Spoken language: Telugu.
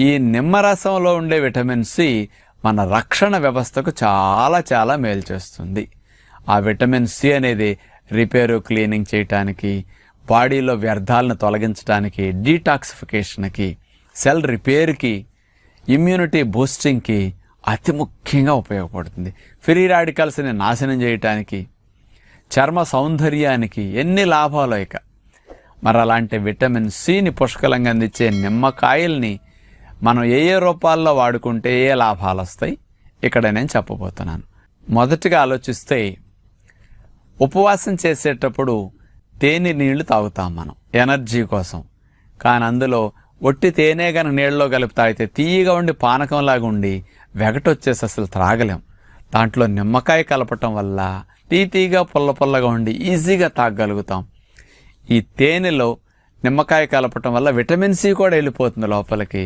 ఈ నిమ్మరసంలో ఉండే విటమిన్ సి మన రక్షణ వ్యవస్థకు చాలా చాలా మేలు చేస్తుంది. ఆ విటమిన్ సి అనేది రిపేరు క్లీనింగ్ చేయటానికి బాడీలో వ్యర్థాలను తొలగించడానికి డీటాక్సిఫికేషన్కి సెల్ రిపేర్కి ఇమ్యూనిటీ బూస్టింగ్కి అతి ముఖ్యంగా ఉపయోగపడుతుంది. ఫ్రీ రాడికల్స్ని నాశనం చేయటానికి చర్మ సౌందర్యానికి ఎన్ని లాభాలు ఇక. మరి అలాంటి విటమిన్ సిని పుష్కలంగా అందించే నిమ్మకాయల్ని మనం ఏ ఏ రూపాల్లో వాడుకుంటే ఏ లాభాలు వస్తాయి? ఇక్కడ నేను చెప్పబోతున్నాను. మొదటిగా ఆలోచిస్తే ఉపవాసం చేసేటప్పుడు తేనె నీళ్ళు తాగుతాం మనం ఎనర్జీ కోసం. కానీ అందులో ఒట్టి తేనె కానీ నీళ్ళలో కలిపి తాగితే తీయగా ఉండి పానకంలాగా ఉండి వెగటొచ్చేసి అసలు త్రాగలేం. దాంట్లో నిమ్మకాయ కలపటం వల్ల తీతీగా పుల్ల పుల్లగా ఉండి ఈజీగా తాగగలుగుతాం. ఈ తేనెలో నిమ్మకాయ కలపటం వల్ల విటమిన్ సి కూడా వెళ్ళిపోతుంది లోపలికి.